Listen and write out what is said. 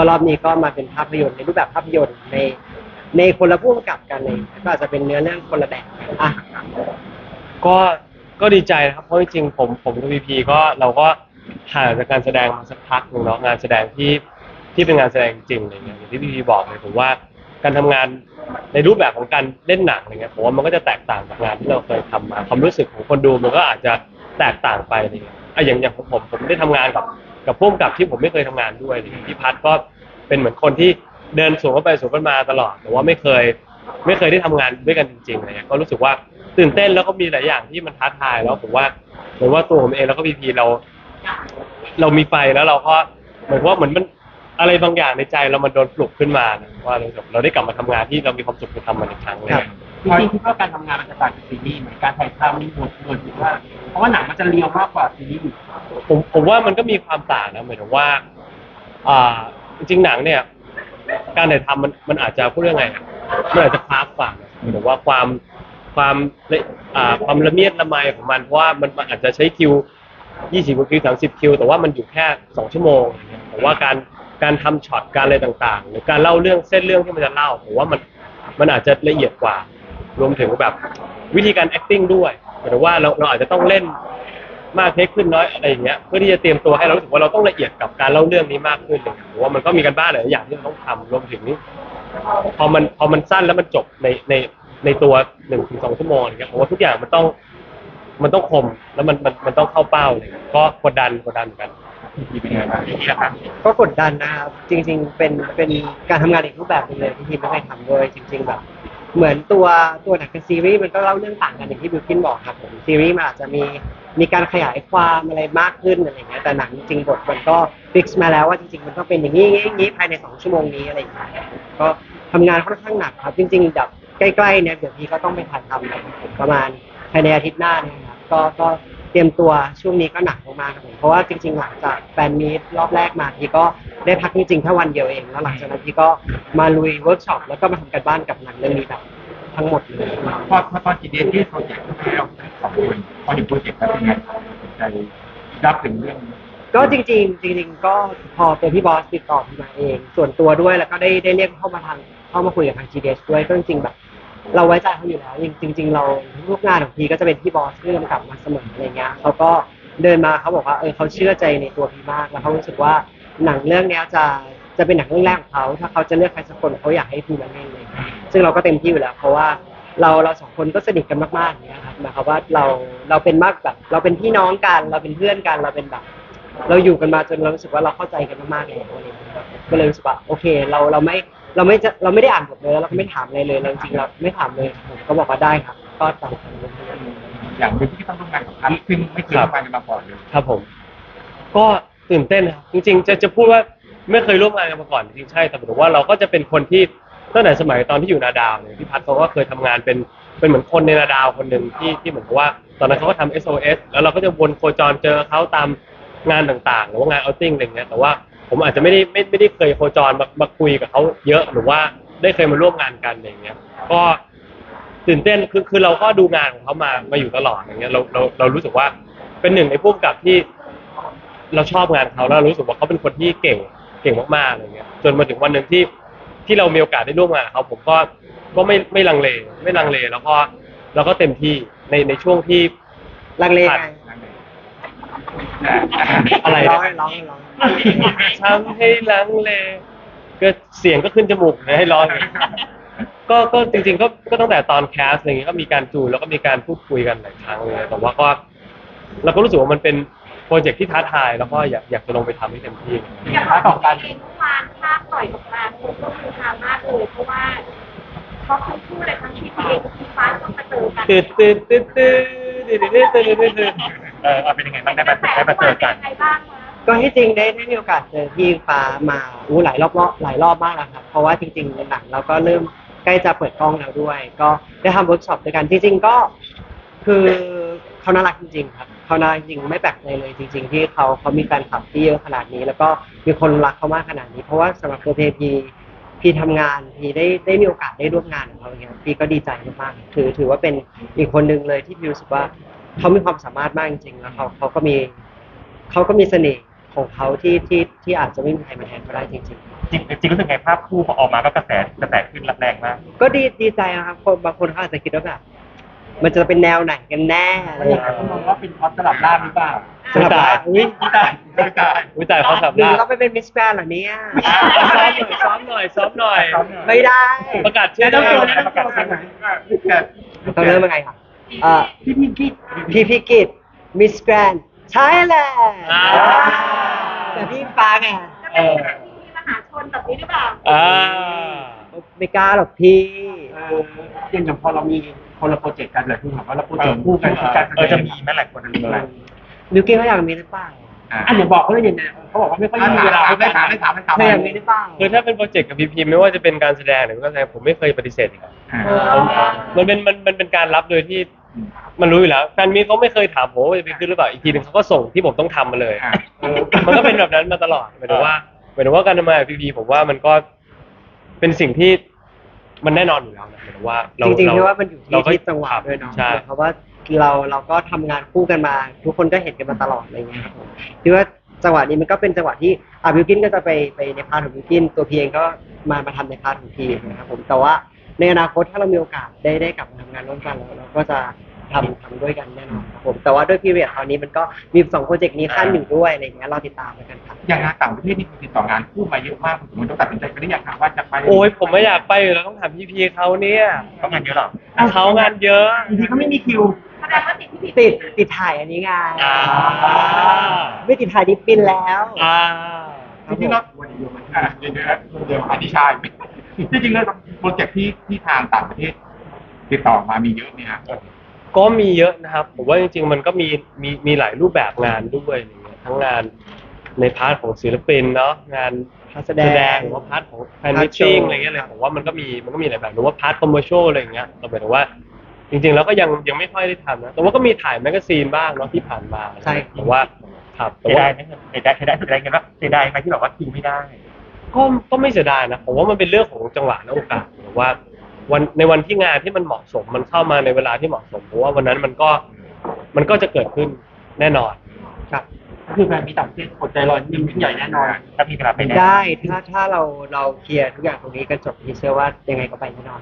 ก็รอบนี้ก็มาเป็นภาพยนตร์ในรูปแบบภาพยนตร์ในในคนละผู้กำกับกันเลยก็อาจจะเป็นเนื้อเรื่องคนละแบบอะก็ก็ดีใจนะครับเพราะจริงๆผมผมกับพีพีก็เราก็ห่างจากการแสดงมาสักพักหนึ่งเนาะงานแสดงที่ที่เป็นงานแสดงจริงอะไรเงี้ยอย่างที่พีพีบอกเลยผมว่าการทำงานในรูปแบบของการเล่นหนังอะไรเงี้ยผมว่ามันก็จะแตกต่างจากงานที่เราเคยทำมา ความรู้สึกของคนดูมันก็อาจจะแตกต่างไปอะไรเงี้ยอะอย่างอย่างของผมผมได้ทำงานกับ กับพุ่มกับที่ผมไม่เคยทำงานด้วยอะไรเงี้ยพี่พัดก็เป็นเหมือนคนที่เดินสวนกันไปสวนกันมาตลอด แต่ว่าไม่เคยไม่เคยได้ทำงานด้วยกันจริงๆอะไรเงี้ยก็รู้สึกว่าตื่นเต้นแล้วก็มีหลายอย่างที่มันท้าทายแล้วผมว่าเหมือนว่าตัวผมเองแล้วก็พีพีเรา เรามีไฟแล้วเราก็เหมือนว่าเหมือนมันอะไรบางอย่างในใจเรามันโดนปลุกขึ้นมานะว่าเราแบบเราได้กลับมาทำงานที่เรามีความสุขไปทำมันอีกครั้งเลย ครับ จริงๆคิดว่าการทำงานมันจะต่างจากซีรีส์เหมือนการถ่ายทำมีบทบทหรือว่า เพราะว่าหนังมันจะเรียวมากกว่าซีรีส์ผมผมว่ามันก็มีความต่างนะหมายถึงว่าอ่าจริงๆหนังเนี่ย การถ่ายทำมันมันอาจจะพูดยังไงอะมันอาจจะคลาสกว่าหมายถึงว่าความความละอ่าความละเมียดละไมของมันเพราะว่ามันมันอาจจะใช้คิว 20กว่าคิว30 คิว แต่ว่ามันอยู่แค่ 2 ชั่วโมงอย่างเงี้ยแต่ว่าการการทำช็อตการอะไรต่างๆ หรือการเล่าเรื่องเส้นเรื่องที่มันจะเล่าผมว่ามันมันอาจจะละเอียดกว่า รวมถึงแบบวิธีการ acting ด้วยหมายถึงว่าเราเราอาจจะต้องเล่นมากเทคขึ้นน้อยอะไรอย่างเงี้ยเพื่อที่จะเตรียมตัวให้เรารู้สึกว่าเราต้องละเอียดกับการเล่าเรื่องนี้มากขึ้นเลยผมว่ามันก็มีกันบ้านหลายอย่างที่เราต้องทำรวมถึงพอมันพอมันสั้นแล้วมันจบในในในตัวหนึ่งถึงสองชั่วโมงอะไรเงี้ยผมว่าทุกอย่างมันต้อง มันต้องคมแล้วมันมันมันต้องเข้าเป้าเลยก็กดดันกดดันเหมือนกันมีเป็นไงบ้างนี่นะครับก็กดดันนะครับจริง ๆ เป็นเป็นการทำงานอีกรูปแบบหนึงเลยที่ทีมไม่เคยทำด้วยจริง ๆ แบบ เหมือนตัวตัวหนังกับซีรีส์มันก็เล่าเรื่องต่างกันอย่างที่บิวกินบอกครับผมซีรีส์มันอาจจะมีมีการขยายความอะไรมากขึ้นอะไรอย่างเงี้ยแต่หนังจริงบทมันก็ฟิกซ์มาแล้วว่าจริงๆมันต้องเป็นอย่างนี้อย่างนี้ภายในสองชั่วโมงนี้อะไรอย่างเงี้ยก็ทำงานค่อนข้างหนักครับ จริงๆแบบใกล้ๆเนี่ยเดี๋ยวพี่ก็ต้องไปถ่ายทำนะครับผมประมาณภายในอาทิตย์หน้านะครับก็ก็ เตรียมตัวช่วงนี้ก็หนักมากๆครับผมเพราะว่าจริง ๆ หลังจากแฟนมีตรอบแรกมาพี่ก็ได้พักจริงๆแค่วันเดียวเองแล้วหลังจากนั้นพี่ก็มาลุยเวิร์กช็อปแล้วก็มาทำกันบ้านกับหนังเรื่องนี้แบบทั้งหมดเลย พอพอตอนกี่เดือนที่โปรเจกต์แล้วสองคนพอถึงโปรเจกต์แล้วเป็นไงใจรับถึงเรื่องก็จริงๆจริงๆก็พอตัวพี่บอสติดต่อพี่มาเอง ส่วนตัวด้วยแล้วก็ได้ได้เรียกเข้ามาทางเข้ามาคุยกับทาง GDS ด้วยก็จริงๆแบบ เราไว้ใจเขาอยู่แล้วจริง ๆ เราลูกงานของพีก็จะเป็นพี่บอสที่กำกับมาเสมออะไรเงี้ยเขาก็เดินมาเขาบอกว่าเออเขาเชื่อใจในตัวพีมากแล้วเขารู้สึกว่าหนังเรื่องนี้จะจะเป็นหนังเรื่องแรกของเขาถ้าเขาจะเลือกใครสักคนเขาอยากให้พีมาเล่นเลย ซึ่งเราก็เต็มที่อยู่แล้ว เพราะว่าเราเราสองคนก็สนิทกันมากๆอย่างเงี้ยครับหมายความว่าเราเราเป็นมากแบบ เราเป็นพี่น้องกันเราเป็นเพื่อนกันเราเป็นแบบ เราอยู่กันมาจนเรารู้สึกว่าเราเข้าใจกันมากๆแล้วอะไรอย่างเงี้ยก็เลยรู้สึกว่าโอเค เราเราไม่ เราไม่จะเราไม่ได้อ่านบทเลยแล้วเราก็ไม่ถามอะไรเลยเราจริงๆเราไม่ถามเลยผมก็บอกว่าได้ครับ ก็ตามนั้นเลยอย่างเป็นที่ต้องร่วมงานกับพันซึ่งไม่เคยร่วมงานกันมาก่อนเลยครับผม ก็ตื่นเต้นนะครับจริงๆ จะจะพูดว่าไม่เคยร่วมงานกันมาก่อนจริงๆใช่แต่หมายถึงว่าเราก็จะเป็นคนที่ตั้งแต่สมัยตอนที่อยู่นาดาวเนี่ยพี่พัฒน์เขาก็เคยทำงานเป็นเป็นเหมือนคนในนาดาวคนหนึ่งที่ที่เหมือนกับว่า ตอนนั้นเขาก็ทำ SOS แล้วเราก็จะวนโคจรเจอเขาตามงานต่างๆ หรือว่างานเอาติ้งอะไรเงี้ยแต่ว่า ผมอาจจะไม่ได้ไม่ไม่ได้เคยโคจรมามาคุยกับเขาเยอะหรือว่าได้เคยมาร่วมงานกันอะไรเงี้ยก็ตื่นเต้นคือคือเราก็ดูงานของเขามามาอยู่ตลอดอย่างเงี้ยเราเราเรารู้สึกว่าเป็นหนึ่งในผู้กำกับที่ เราชอบงานเขาแล้วเรารู้สึกว่าเขาเป็นคนที่เก่งเก่งมากๆอะไรเงี้ยจนมาถึงวันหนึ่งที่ที่เรามีโอกาสได้ร่วมงานกับเขาผมก็ก็ไม่ไม่ลังเล ไม่ลังเลแล้วก็เราก็เต็มที่ในในช่วงที่ลังเลไง อะไรร้องให้ร้องให้ร้องทำให้ลังเลก็เสียงก็ขึ้นจมูกนะให้ร้องก็ก็จริง ๆ ก็ก็ตั้งแต่ตอนแคสอะไรเงี้ยก็มีการจูนแล้วก็มีการพูดคุยกันหลายครั้งเลยแต่ว่าก็เราก็รู้สึกว่ามันเป็นโปรเจกต์ที่ท้าทายแล้วก็อยากอยากจะลงไปทำให้เต็มที่อย่างตอนการเมื่อวานภาพปล่อยออกมาคุณก็คือทามากเลยเพราะว่าเพราะคุณพูดอะไรทั้งชีวิตเองชีฟ้าต้องมาเจอกันตืดตืดตืดตืดตืดตืดตืด เออเอาเป็นยังไงบ้างได้มาได้มาเจอกัน ก็ที่จริงได้ได้มีโอกาสเจอพี่ฟ้ามาอู้หลายรอบหลายรอบมากแล้วครับ เพราะว่าจริงๆหนังเราก็เริ่มใกล้จะเปิดกล้องแล้วด้วย ก็ได้ทำเวิร์กช็อปด้วยกันจริงๆก็คือเขาน่ารักจริงๆครับเขาน่ารักจริงไม่แปลกใจเลยจริง ๆ ที่เขาเขามีแฟนคลับที่เยอะขนาดนี้ แล้วก็มีคนรักเขามากขนาดนี้ เพราะว่าสำหรับตัวเพพีพี่ทำงานพี่ได้ได้มีโอกาสได้ร่วมงานกับเขาอย่างเงี้ยพี่ก็ดีใจมากๆถือถือว่าเป็นอีกคนหนึ่งเลยที่พี่รู้สึกว่า เขามีความสามารถมากจริงๆแล้วเขาเขาก็มีเขาก็มีเสน่ห์ของเขาที่ที่ที่อาจจะไม่มีใครมาแทนเขาได้จริงจริงจริงรู้สึกไงภาพคู่พอออกมาก็กระแสกระแสขึ้นแรงมาก ก็ดีดีใจนะครับคนบางคนเขาอาจจะคิดว่าแบบมันจะเป็นแนวไหนกันแน่อะไรอย่างเงี้ยเขามองว่าเป็นพอสลับล่างหรือเปล่าสำหรับเราอุ้ยไม่ตายไม่ตายวิจัยเขาสับหรือล่าเราไปเป็นมิสแกรนเหรอเนี่ยซ้อมหน่อยซ้อมหน่อยซ้อมหน่อย ไม่ได้ประกาศชื่อแนะได้นำตัวไหมแนะนำตัวกันหน่อยแต่ต้องเริ่มยังไงครับเอ่อพี่พี่กิ๊กพี่พิกิตมิสแกรนใช่แหละอ่า แต่พี่ฟ้าไงจะเป็นที่มหาชนแบบนี้หรือเปล่าอ่า ไม่กล้าหรอกพี่ เอออย่างพอเรามีคนละโปรเจกต์กันเลยคือแบบว่าเราโปรเจกต์คู่กันคือการเออจะมีไหมหลายคนมีไหมบิวกิ้นเขาอยากมีหรือเปล่าอะเดี๋ยวบอกเขาเลยเนี่ยเขาบอกว่าไม่ค่อยมีเวลาไม่ถามไม่ถามไม่ถามเธออยากมีหรือเปล่าคือถ้าเป็นโปรเจกต์กับพีพีไม่ว่าจะเป็นการแสดงหรือการแสดงผมไม่เคยปฏิเสธอยู่แล้วอ๋อมันเป็นมันมันเป็นการรับโดยที่ มันรู้อยู่แล้วแฟนมีเขาไม่เคยถามผมว่าจะไปขึ้นหรือเปล่าอีกทีหนึงเขาก็ส่งที่ผมต้องทำมาเลยอ่าเออมันก็เป็นแบบนั้นมาตลอดหมายถึงว่าหมายถึงว่าการทำงานกับพีพีผมว่ามันก็เป็นสิ่งที่มันแน่นอนอยู่แล้วนะหมายถึงว่าเราจริงๆเาพี่ว่ามันอยู่เราที่ก็ที่จังหวะด้วยเนาะใช่ เพราะว่าเราเราก็ทำงานคู่กันมา ทุกคนก็เห็นกันมาตลอดอะไรเงี้ยครับผมพี่ว่าจังหวะนี้มันก็เป็นจังหวะที่อะบิวกินก็จะไปไปในพาร์ทของบิวกินตัวพีเองก็มามาทำในพาร์ทของพีนะครับผมแต่ว่า ในอนาคตถ้าเรามีโอกาสได้ได้กลับมาทำงานร่วมกันแล้วเราก็จะทำทำด้วยกันแน่นอนครับผมแต่ว่าด้วยพีเรียดตอนนี้มันก็มีสองโปรเจกต์นี้ขั้นอยู่ด้วยอะไรเงี้ยเราติดตามกันครับ อย่างงานต่างประเทศนี่ติดต่องานคู่มาเยอะมากผมต้องตัดสินใจไปได้ยังครับว่าจะไปโอ้ยผมไม่อยากไปอยู่แล้วต้องถามพีพีเขาเนี่ยเขางานเยอะหรอเขางานเยอะบางทีเขาไม่มีคิวแสดงว่าติดที่ผิดติดติดถ่ายอันนี้ไงอ่าไม่ติดถ่ายดิปปินแล้วอ่าจริงๆแล้ววันนี้เดียวมันอะเดี๋ยวเดี๋ยวเดี๋ยวอันนี้ใช่ จริงๆแล้วโปรเจกต์ที่ที่ทางต่างประเทศติดต่อมามีเยอะเนี่ยฮะก็มีเยอะนะครับ ผมว่าจริง ๆ มันก็มีมีมีหลายรูปแบบงานด้วยอะไรเงี้ยทั้งงานในพาร์ทของศิลปินเนาะงานพาร์ทแสดงหรือว่าพาร์ทของแฟนพาร์มิททติ้งโชว์อะไรเงี้ยเลยผมว่ามันก็มีมันก็มีหลายแบบหรือว่าพาร์ทคอมเมอร์เชียลอะไรเงี้ยเราหมายถึงว่า จริงๆแล้วก็ยังยังไม่ค่อยได้ทำนะแต่ว่าก็มีถ่ายแมกกาซีนบ้างเนาะที่ผ่านมาใช่แต่ว่าครับแต่เสียว่าดายไหมเสียดายเสียดายเสียดายกันว่าเสียดายไหมที่แบบว่าคิวไม่ได้ ก็ก็ไม่เสียดายนะผมว่ามันเป็นเรื่องของจังหวะและโอกาสหรือว่า วันในวันที่งานที่มันเหมาะสมมันเข้ามาในเวลาที่เหมาะสมผมว่าวันนั้นมันก็มันก็จะเกิดขึ้นแน่นอนครับ คือแฟนมีต่างประเทศกดใจรอยิ่งยิ่งใหญ่แน่นอนถ้ามีเวลาไปแน่ได้ถ้าถ้าเราเราเคลียร์ทุกอย่างตรงนี้กันจบพี่เชื่อว่ายังไงก็ไปแน่นอน